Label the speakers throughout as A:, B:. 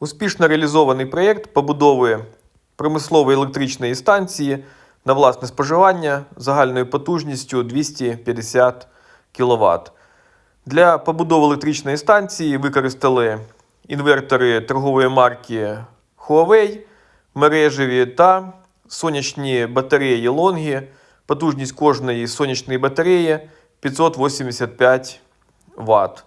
A: Успішно реалізований проєкт побудови промислової електричної станції на власне споживання загальною потужністю 250 кВт. Для побудови електричної станції використали інвертори торгової марки Huawei мережеві та сонячні батареї Longi. Потужність кожної сонячної батареї 585 Вт.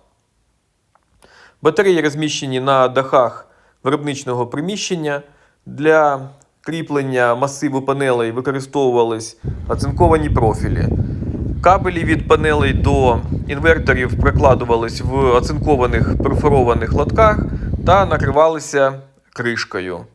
A: Батареї розміщені на дахах виробничного приміщення. Для кріплення масиву панелей використовувались оцинковані профілі. Кабелі від панелей до інверторів прокладувались в оцинкованих перфорованих лотках та накривалися кришкою.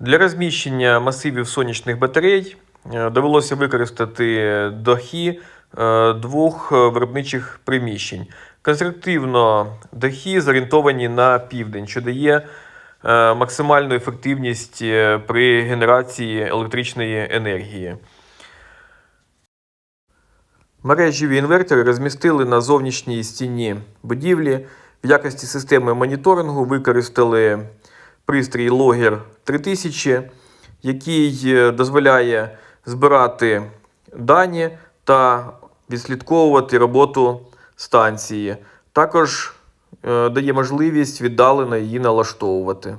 A: Для розміщення масивів сонячних батарей е, довелося використати дахи е, двох е, виробничих приміщень. Конструктивно дахи зорієнтовані на південь, що дає е, максимальну ефективність е, при генерації електричної енергії. Мережеві інвертори розмістили на зовнішній стіні будівлі. В якості системи моніторингу використали пристрій Logger 3000, який е, дозволяє збирати дані та відслідковувати роботу станції. Також е, дає можливість віддалено її налаштовувати.